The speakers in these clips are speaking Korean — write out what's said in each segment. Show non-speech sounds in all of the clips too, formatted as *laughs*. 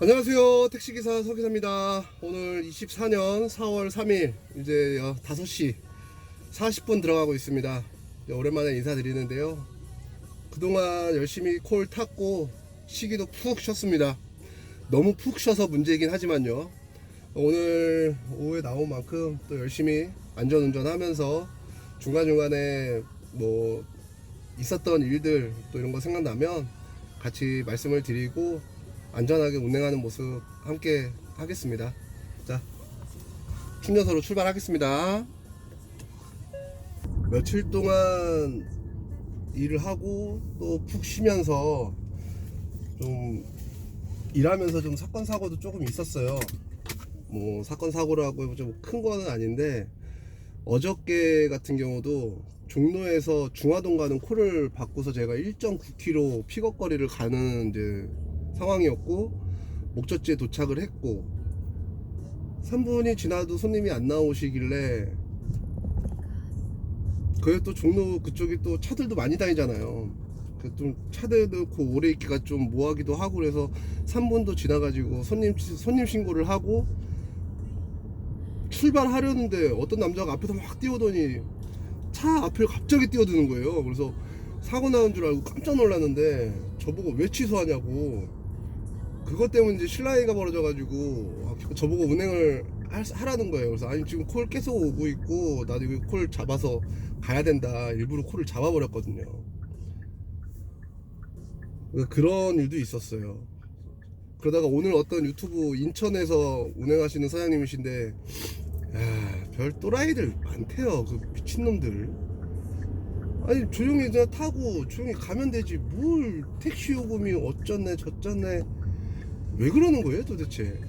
안녕하세요. 택시기사 서기사입니다. 오늘 24년 4월 3일, 이제 5시 40분 들어가고 있습니다. 오랜만에 인사드리는데요. 그동안 열심히 콜 탔고, 쉬기도 푹 쉬었습니다. 너무 푹 쉬어서 문제이긴 하지만요. 오늘 오후에 나온 만큼 또 열심히 안전운전 하면서 중간중간에 뭐 있었던 일들 또 이런 거 생각나면 같이 말씀을 드리고 안전하게 운행하는 모습 함께 하겠습니다. 자, 충전소로 출발하겠습니다. 며칠 동안 일을 하고 또 푹 쉬면서 좀 일하면서 좀 사건 사고도 조금 있었어요. 뭐 사건 사고라고 좀 큰 거는 아닌데 어저께 같은 경우도 종로에서 중화동 가는 콜을 받고서 제가 1.9km 픽업 거리를 가는 이제 상황이었고 목적지에 도착을 했고 3분이 지나도 손님이 안 나오시길래 그게 또 종로 그쪽이 또 차들도 많이 다니잖아요. 그좀 차들도 그 오래 있기가 좀 뭐하기도 하고 그래서 3분도 지나가지고 손님 손님 신고를 하고 출발하려는데 어떤 남자가 앞에서 막 뛰어오더니 차 앞을 갑자기 뛰어드는 거예요. 그래서 사고 나는 줄 알고 깜짝 놀랐는데 저보고 왜 취소하냐고 그것 때문에 이제 실랑이가 벌어져가지고 아, 저보고 운행을 할- 하라는 거예요. 그래서 아니 지금 콜 계속 오고 있고 나도 이거 콜 잡아서 가야 된다. 일부러 콜을 잡아버렸거든요. 그러니까 그런 일도 있었어요. 그러다가 오늘 어떤 유튜브 인천에서 운행하시는 사장님이신데 야, 별 또라이들 많대요. 그 미친놈들. 아니 조용히 타고 조용히 가면 되지 뭘 택시 요금이 어쩌네 저쩌네 왜 그러는 거예요 도대체?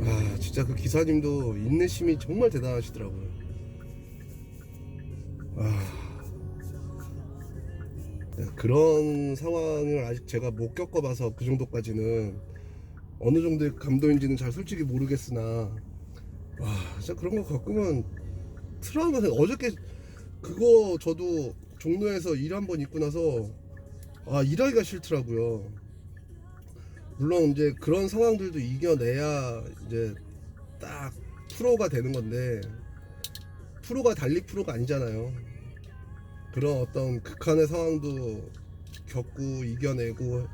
아 진짜 그 기사님도 인내심이 정말 대단하시더라고요. 아. 그런 상황을 아직 제가 못 겪어봐서 그 정도까지는 어느 정도의 감도인지는 잘 솔직히 모르겠으나 와 진짜 그런 거 겪으면 트라우마 생 어저께 그거 저도 종로에서 일 한번 있고 나서 아 일하기가 싫더라고요. 물론 이제 그런 상황들도 이겨내야 이제 딱 프로가 되는 건데 프로가 달리 프로가 아니잖아요. 그런 어떤 극한의 상황도 겪고 이겨내고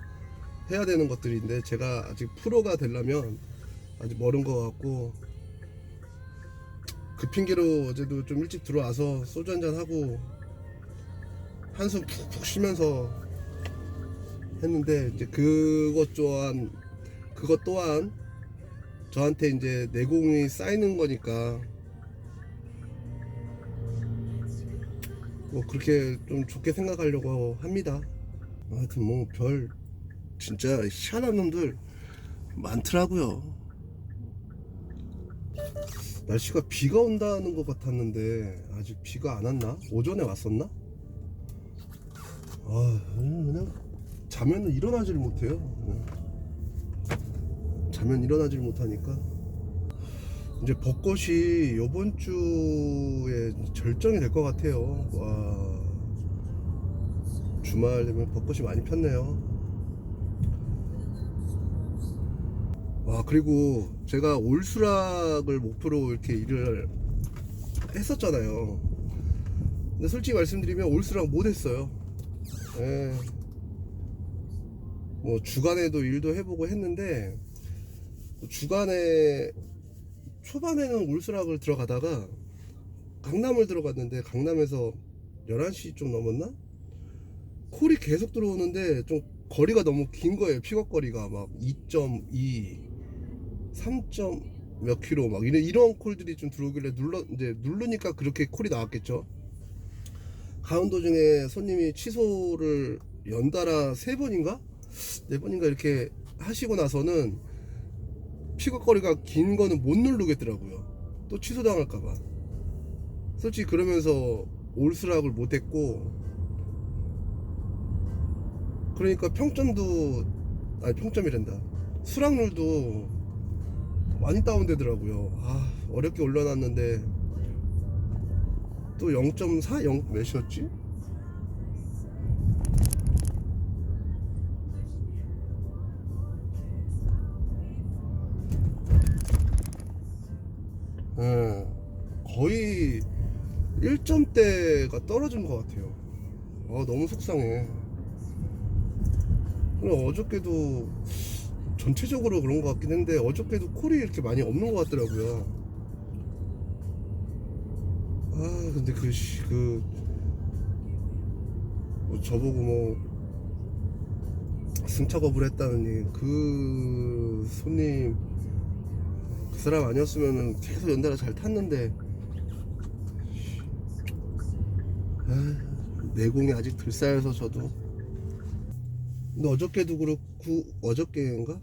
해야 되는 것들인데 제가 아직 프로가 되려면 아직 멀은 것 같고 그 핑계로 어제도 좀 일찍 들어와서 소주 한잔 하고 한숨 푹푹 쉬면서 했는데 이제 그것 또한 그것 또한 저한테 이제 내공이 쌓이는 거니까 뭐 그렇게 좀 좋게 생각하려고 합니다. 하여튼 뭐 별 진짜 희한한 놈들 많더라고요. 날씨가 비가 온다는 것 같았는데 아직 비가 안 왔나? 오전에 왔었나? 아 그냥 자면 일어나질 못해요. 자면 일어나질 못하니까 이제 벚꽃이 이번 주에 절정이 될 것 같아요. 와 주말 되면 벚꽃이 많이 폈네요. 와 그리고 제가 올수락을 목표로 이렇게 일을 했었잖아요. 근데 솔직히 말씀드리면 올수락 못했어요. 예. 뭐 주간에도 일도 해보고 했는데 주간에 초반에는 올수락을 들어가다가 강남을 들어갔는데 강남에서 11시 좀 넘었나? 콜이 계속 들어오는데 좀 거리가 너무 긴 거예요. 픽업 거리가 막 2.2 3점 몇 킬로 막 이런 이런 콜들이 좀 들어오길래 눌러 이제 누르니까 그렇게 콜이 나왔겠죠. 가는 도중에 손님이 취소를 연달아 세 번인가 네 번인가 이렇게 하시고 나서는 픽업 거리가 긴 거는 못 누르겠더라고요. 또 취소 당할까봐. 솔직히 그러면서 올수락을 못했고 그러니까 평점도 아니 평점이란다. 수락률도 많이 다운되더라고요. 아, 어렵게 올려놨는데 또 0.4, 0 몇이었지? 예, 거의 1점대가 떨어진 것 같아요. 아, 너무 속상해. 그리고 어저께도 전체적으로 그런 것 같긴 한데 어저께도 콜이 이렇게 많이 없는 것 같더라고요. 아 근데 그, 씨, 그, 뭐 저보고 뭐, 승차 거부를 했다느니, 그 손님, 그 사람 아니었으면 계속 연달아 잘 탔는데, 아, 내공이 아직 덜 쌓여서 저도. 근데 어저께도 그렇고, 어저께인가?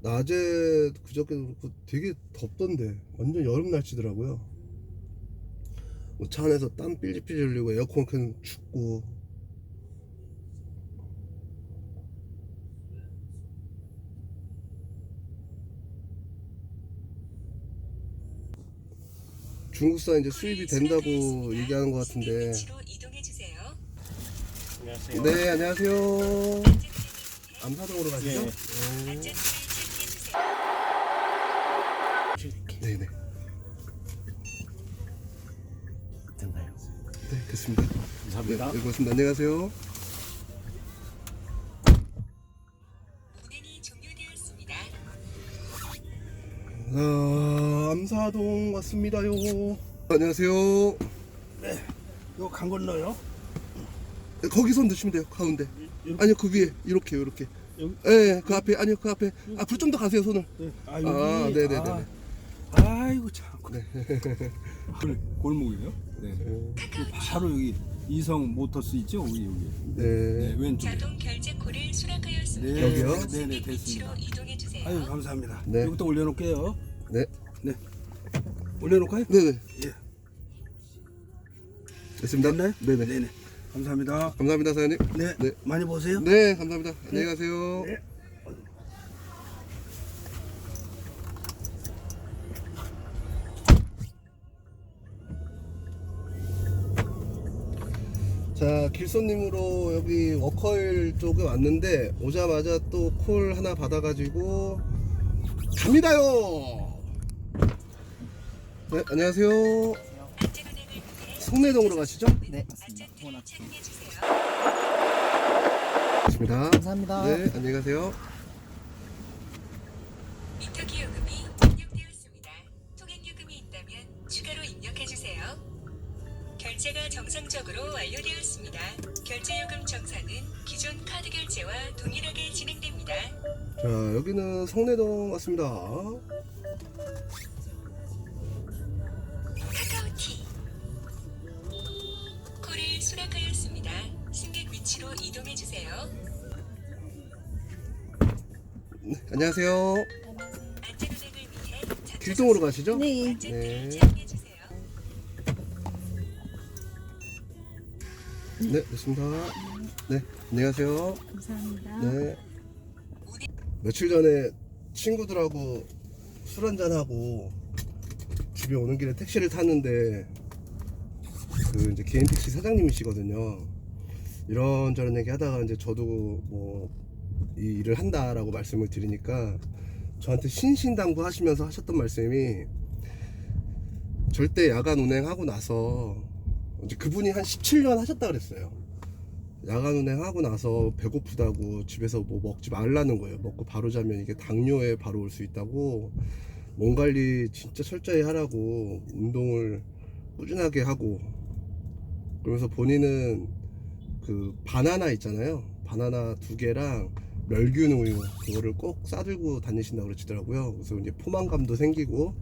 낮에 그저께도 그렇고 되게 덥던데, 완전 여름 날씨더라고요. 뭐차 안에서 땀 삘삘 흘리고 에어컨 켜면 춥고 중국산 이제 수입이 된다고 얘기하는 것 같은데 안녕하세요. 네 안녕하세요 암사동으로 가시죠? 네. 네. 네네 됐나요? 네 됐습니다 네, 감사합니다. 네 고맙습니다 안녕히 가세요 아, 암사동 왔습니다요 안녕하세요 이거 강 건너요? 네, 거기서 넣으시면 돼요 가운데 이렇게? 아니요 그 위에 이렇게요 이렇게 여기? 예, 그 앞에 아니요 그 앞에 앞으로 좀더 가세요 손을 네. 아, 아, 여기. 네네네네. 아, 아이고 참. 네. 골, *laughs* 골목이에요? 네. 바로 여기 이성 모터스 있죠? 여기 여기. 네, 네. 왼쪽에. 자동 결제 코를 수락하였습니다. 네. 여기요? 네네 됐습니다. 이동해 주세요. 아유 감사합니다. 네. 여기다 올려놓을게요. 네. 네. 올려놓을까요? 네네 예. 됐습니다 됐나요? 네네 네네. 감사합니다. 감사합니다 사장님 네. 네. 많이 보세요. 네 감사합니다 안녕히 가세요 네. 자 길손님으로 여기 워커힐 쪽에 왔는데 오자마자 또 콜 하나 받아가지고 갑니다요 네 안녕하세요 송내동으로 가시죠 네, 맞습니다. 주세요. 좋습니다 감사합니다. 네 안녕히 가세요 미터 기요금이 입력되었습니다. 통행 요금이 있다면 추가로 입력해 주세요. 결제가 정상적으로 완료되었습니다. 결제 요금 정산은 기존 카드 결제와 동일하게 진행됩니다. 자 여기는 성내동 왔습니다 안녕하세요 길동으로 가시죠 네. 네. 네, 됐습니다. 네, 안녕하세요. 감사합니다. 네. 며칠 전에 친구들하고 술 한잔하고 집에 오는 길에 택시를 탔는데 그 이제 개인 택시 사장님이시거든요. 이런저런 얘기 하다가 이제 저도 뭐 이 일을 한다라고 말씀을 드리니까 저한테 신신당부 하시면서 하셨던 말씀이 절대 야간 운행하고 나서 이제 그분이 한 17년 하셨다 그랬어요. 야간 운행하고 나서 배고프다고 집에서 뭐 먹지 말라는 거예요. 먹고 바로 자면 이게 당뇨에 바로 올 수 있다고 몸 관리 진짜 철저히 하라고 운동을 꾸준하게 하고 그러면서 본인은 그 바나나 있잖아요. 바나나 두 개랑 멸균 우유 그거를 꼭 싸들고 다니신다고 그러시더라고요. 그래서 이제 포만감도 생기고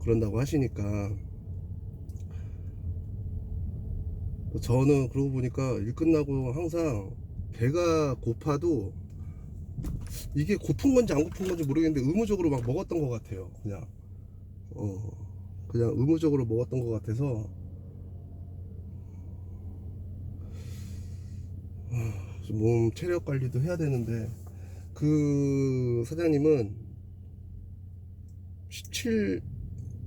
그런다고 하시니까 저는 그러고 보니까 일 끝나고 항상 배가 고파도 이게 고픈 건지 안 고픈 건지 모르겠는데 의무적으로 막 먹었던 것 같아요. 그냥 어 그냥 의무적으로 먹었던 것 같아서 아, 좀몸 체력 관리도 해야 되는데 그 사장님은 17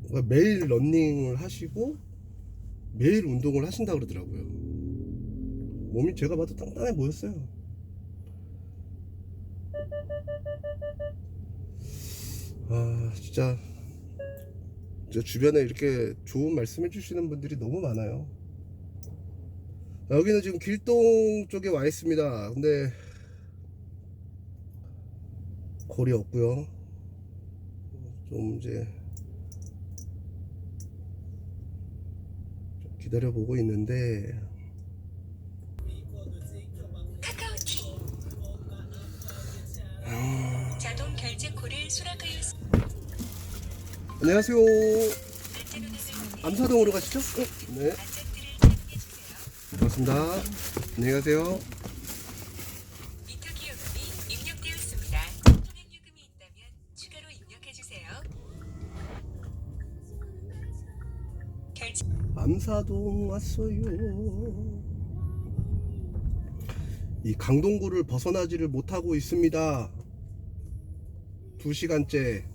그러니까 매일 런닝을 하시고 매일 운동을 하신다 그러더라고요. 몸이 제가 봐도 단단해 보였어요. 아 진짜 저 주변에 이렇게 좋은 말씀 해 주시는 분들이 너무 많아요. 여기는 지금 길동 쪽에 와 있습니다. 근데 골이 없고요. 좀 이제 좀 기다려 보고 있는데 수락하였습니다. 안녕하세요. 암사동으로 가시죠? 네. 반갑습니다. 안녕히 가세요. 암사동 왔어요. 이 강동구를 벗어나지를 못하고 있습니다. 두 시간째.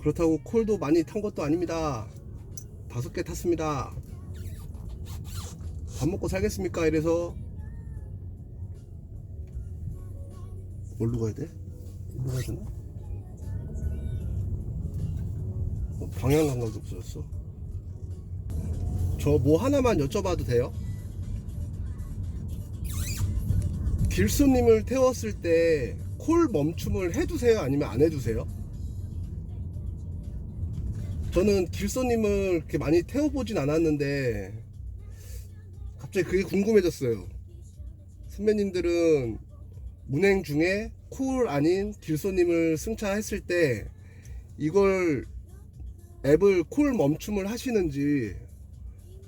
그렇다고 콜도 많이 탄 것도 아닙니다. 다섯 개 탔습니다. 밥 먹고 살겠습니까? 이래서 뭘로 가야 돼? 뭘로 가야 되나? 방향 감각이 없어졌어. 저 뭐 하나만 여쭤봐도 돼요? 길수님을 태웠을 때 콜 멈춤을 해두세요? 아니면 안 해두세요? 저는 길소님을 이렇게 많이 태워보진 않았는데 갑자기 그게 궁금해졌어요. 선배님들은 운행 중에 콜 아닌 길소님을 승차했을 때 이걸 앱을 콜 멈춤을 하시는지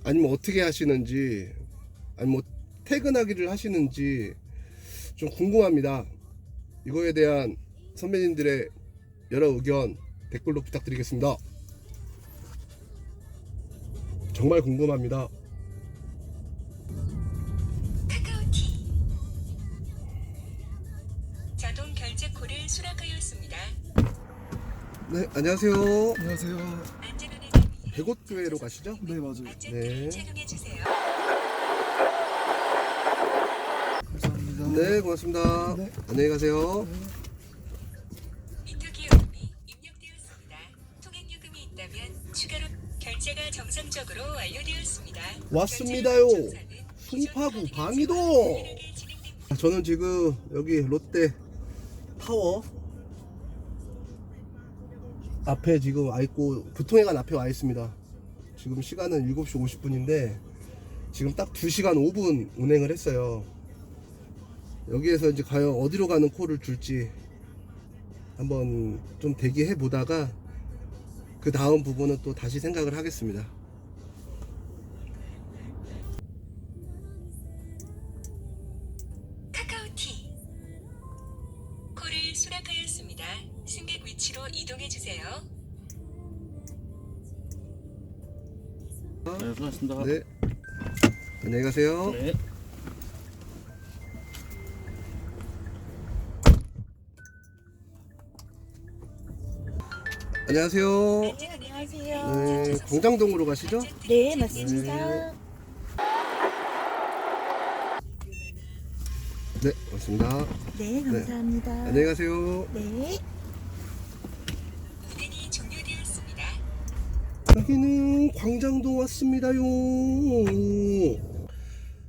아니면 어떻게 하시는지 아니면 뭐 퇴근하기를 하시는지 좀 궁금합니다. 이거에 대한 선배님들의 여러 의견 댓글로 부탁드리겠습니다. 정말 궁금합니다. 네, 안녕하세요. 안녕하세요. 백옷교회로 가시죠? 네 맞아요. 네. 감사합니다. 네, 고맙습니다. 네. 안녕히 가세요. 미터 기요금이 입력되었습니다. 통행요금이 있다면 추가로 결제가 정상적으로 완료되었습니다. 왔습니다요. 송파구 유일하게 진행됩니다. 저는 지금 여기 롯데 타워 앞에 지금 와 있고 교통회관 앞에 와 있습니다. 지금 시간은 7시 50분인데 지금 딱 2시간 5분 운행을 했어요. 여기에서 이제 과연 어디로 가는 콜을 줄지 한번 좀 대기해 보다가 그 다음 부분은 또 다시 생각을 하겠습니다. 고하셨습니다. 네. 안녕히 가세요. 네. 안녕하세요. 네, 안녕하세요. 네, 광장동으로 가시죠? 네, 맞습니다. 네, 맞습니다. 네, 감사합니다. 안녕히 가세요. 네. 종료되었습니다. 광장동 왔습니다요.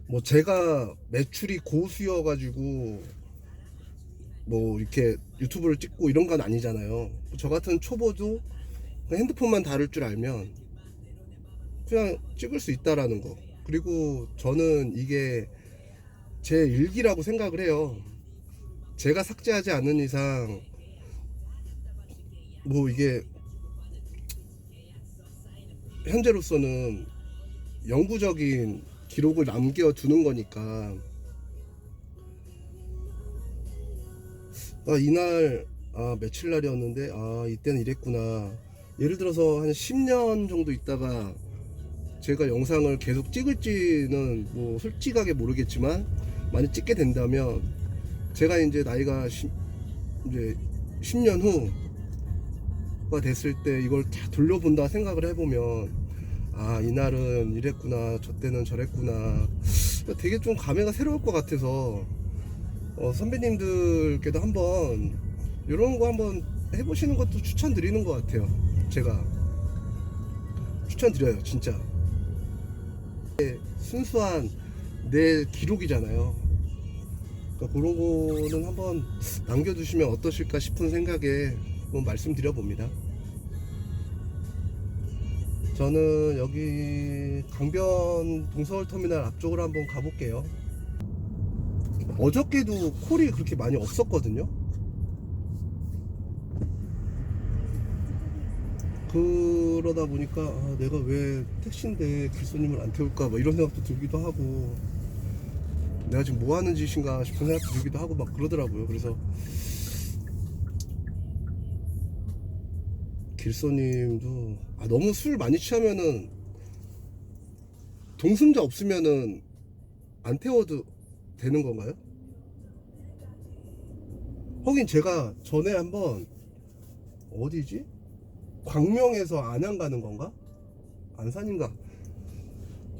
뭐 제가 매출이 고수여 가지고 뭐 이렇게 유튜브를 찍고 이런 건 아니잖아요. 저 같은 초보도 핸드폰만 다룰 줄 알면 그냥 찍을 수 있다라는 거. 그리고 저는 이게 제 일기라고 생각을 해요. 제가 삭제하지 않는 이상 뭐 이게 현재로서는 영구적인 기록을 남겨두는 거니까 아 이날 아 며칠 날이었는데 아 이때는 이랬구나. 예를 들어서 한 10년 정도 있다가 제가 영상을 계속 찍을지는 뭐 솔직하게 모르겠지만 많이 찍게 된다면 제가 이제 나이가 10, 이제 10년 후 가 됐을 때 이걸 다 돌려본다 생각을 해보면 아 이날은 이랬구나 저 때는 저랬구나 되게 좀 감회가 새로울 것 같아서 어, 선배님들께도 한번 이런 거 한번 해보시는 것도 추천드리는 것 같아요. 제가 추천드려요, 진짜. 순수한 내 기록이잖아요. 그러니까 그런 거는 한번 남겨두시면 어떠실까 싶은 생각에 한번 말씀드려 봅니다. 저는 여기 강변 동서울 터미널 앞쪽으로 한번 가볼게요. 어저께도 콜이 그렇게 많이 없었거든요. 그러다 보니까 아, 내가 왜 택시인데 길손님을 안 태울까 막 이런 생각도 들기도 하고 내가 지금 뭐 하는 짓인가 싶은 생각도 들기도 하고 막 그러더라고요. 그래서 길손님도 아, 너무 술 많이 취하면은 동승자 없으면은 안 태워도 되는 건가요? 하긴 제가 전에 한번 어디지? 광명에서 안양 가는 건가? 안산인가?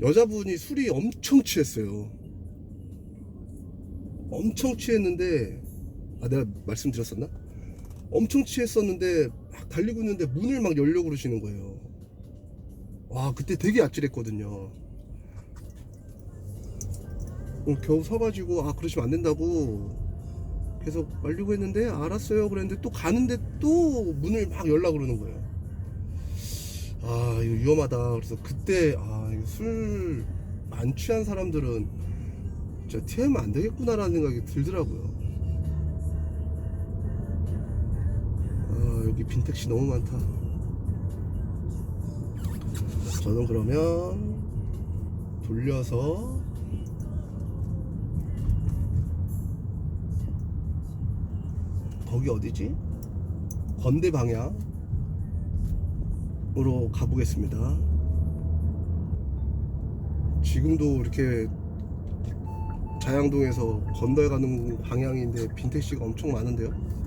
여자분이 술이 엄청 취했어요. 엄청 취했는데 아 내가 말씀드렸었나? 엄청 취했었는데 막 달리고 있는데 문을 막 열려고 그러시는 거예요. 와 그때 되게 아찔했거든요. 어, 겨우 서가지고 아 그러시면 안 된다고 계속 말리고 했는데 알았어요 그랬는데 또 가는데 또 문을 막 열라 그러는 거예요. 아 이거 위험하다. 그래서 그때 아 술 안 취한 사람들은 진짜 TM면 안 되겠구나라는 생각이 들더라고요. 여기 빈택시 너무 많다. 저는 그러면 돌려서 거기 어디지? 건대 방향으로 가보겠습니다. 지금도 이렇게 자양동에서 건너에 가는 방향인데 빈택시가 엄청 많은데요.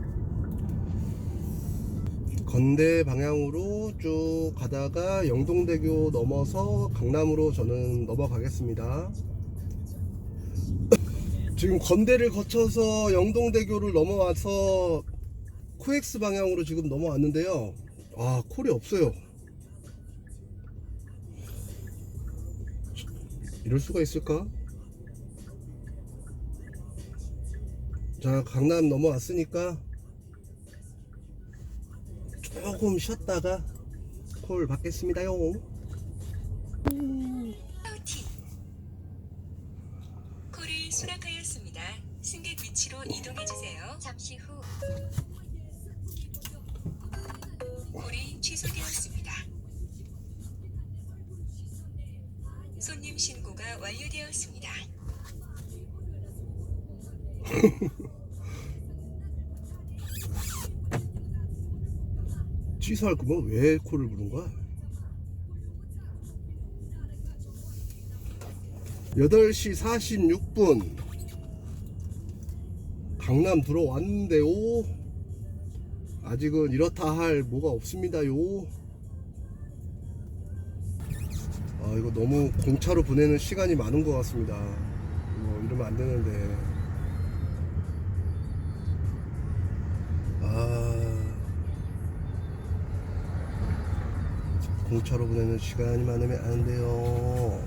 건대 방향으로 쭉 가다가 영동대교 넘어서 강남으로 저는 넘어가겠습니다. *coughs* 지금 건대를 거쳐서 영동대교를 넘어와서 코엑스 방향으로 지금 넘어왔는데요. 아, 콜이 없어요. 이럴 수가 있을까? 자, 강남 넘어왔으니까 조금 쉬었다가 콜 받겠습니다요. 콜이 수락하였습니다. 승객 위치로 이동해 주세요. 잠시 후 콜이 취소되었습니다. 손님 신고가 완료되었습니다. *laughs* 취소할 거면 왜 콜을 부른 거야? 8시 46분. 강남 들어왔는데요. 아직은 이렇다 할 뭐가 없습니다요. 아 이거 너무 공차로 보내는 시간이 많은 것 같습니다. 이거 이러면 안 되는데 공차로 보내는 시간이 많으면 안 돼요.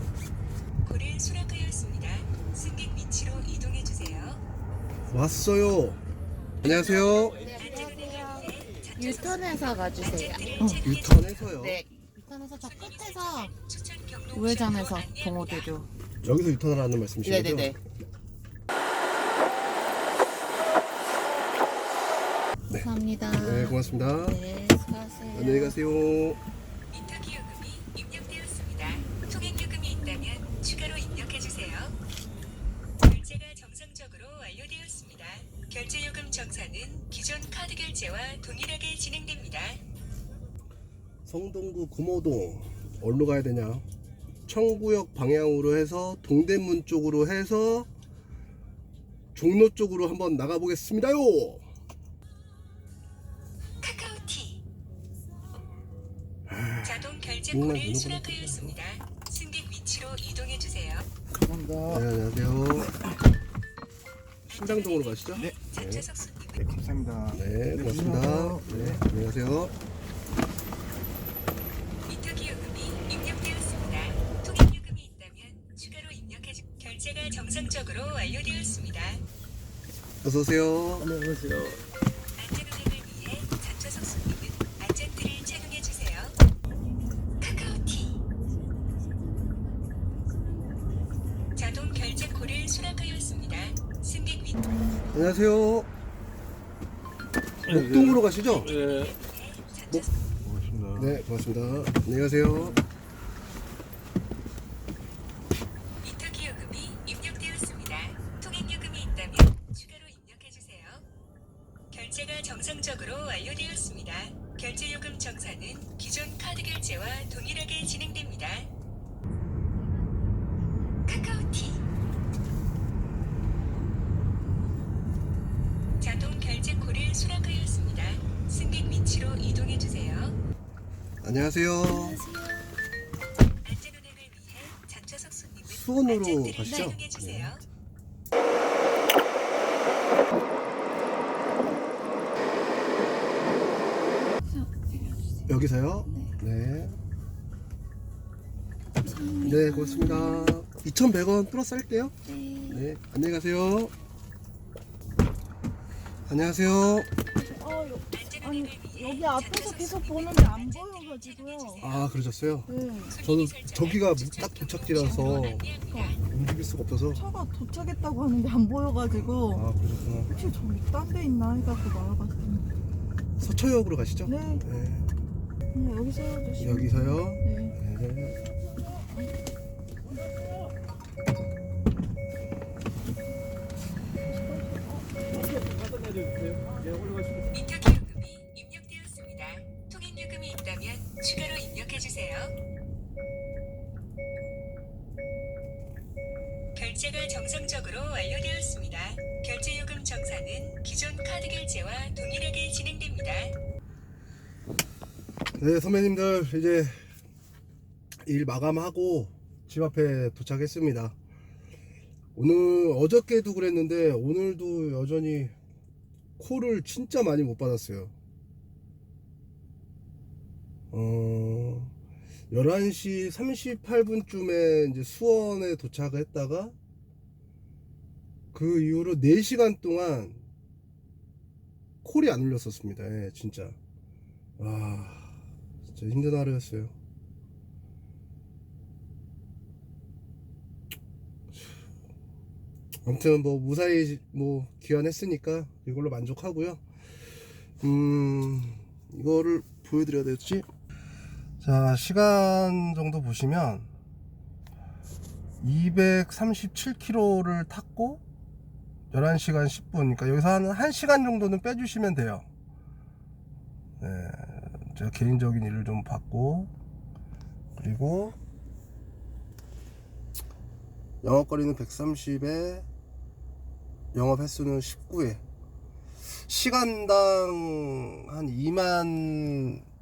콜이 수락하였습니다. 승객 위치로 이동해 주세요. 왔어요. 안녕하세요. 유턴해서 가주세요. 유턴해서요. 네. 유턴해서 저 끝에서 우회전해서. 동호대교. 여기서 유턴을 하는 말씀이시죠? 네네네. 네. 감사합니다. 네, 고맙습니다. 네, 수고하세요. 안녕히 가세요. 결제와 동일하게 진행됩니다. 성동구 구모동 어디로 가야 되냐? 청구역 방향으로 해서 동대문 쪽으로 해서 종로 쪽으로 한번 나가 보겠습니다요. 카카오티 자동 결제 정말 콜을 누구나 수락하였습니다. 승객 위치로 이동해 주세요. 네, 안녕하세요. 신당동으로 가시죠? 네. 손님은 네, 감사합니다. 네, 고맙습니다. 네, 안녕하세요. 미터 기 요금이 입력되었습니다. 통행 요금이 있다면 추가로 입력해 주 결제가 정상적으로 완료되었습니다. 어서 오세요. 안녕하세요. 안전운행을 위해 전좌석 손님은 안전띠를 착용해 주세요. 카카오티 자동 결제 콜을 수락하였습니다. 승객 위 안녕하세요. 목동으로 가시죠? 예. 전좌석 고맙습니다. 네, 고맙습니다. 안녕하세요. 안녕하세요. 수원으로 가시죠? 주세요. 여기서요? 네. 네, 고맙습니다. 2,100원 플러스 할게요. 네. 네, 안녕히 가세요. 안녕하세요. 어, 여, 아니 여기 앞에서 계속 보는데 안 보여 주세요. 아, 그러셨어요? 네. 저도 저기가 딱 도착지라서 움직일 수가 없어서. 차가 도착했다고 하는데 안 보여가지고 아, 그러셨구나. 혹시 저기 딴 데 있나 해갖고 나와봤더니 서초역으로 가시죠? 네, 네. 그냥 여기 세워주시면 여기서요? 네. 네. 주세요. 결제가 정상적으로 완료되었습니다. 결제 요금 정산은 기존 카드 결제와 동일하게 진행됩니다. 네, 선배님들 이제 일 마감하고 집 앞에 도착했습니다. 오늘 어저께도 그랬는데 오늘도 여전히 콜을 진짜 많이 못 받았어요. 어, 11시 38분쯤에 이제 수원에 도착을 했다가 그 이후로 4시간 동안 콜이 안 울렸었습니다. 예, 진짜. 와, 진짜 힘든 하루였어요. 아무튼 뭐 무사히 뭐 귀환했으니까 이걸로 만족하고요. 음 이거를 보여드려야 될지. 자 시간 정도 보시면 237km를 탔고 11시간 10분 그러니까 여기서 한 1시간 정도는 빼주시면 돼요. 네, 제가 개인적인 일을 좀 받고 그리고 영업거리는 130에 영업 횟수는 19회 시간당 한 2만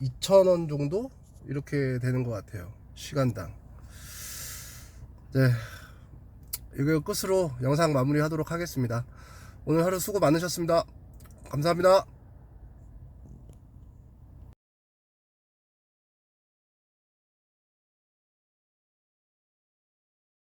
2천 원 정도 이렇게 되는 것 같아요 시간당. 네. 이거 끝으로 영상 마무리 하도록 하겠습니다. 오늘 하루 수고 많으셨습니다. 감사합니다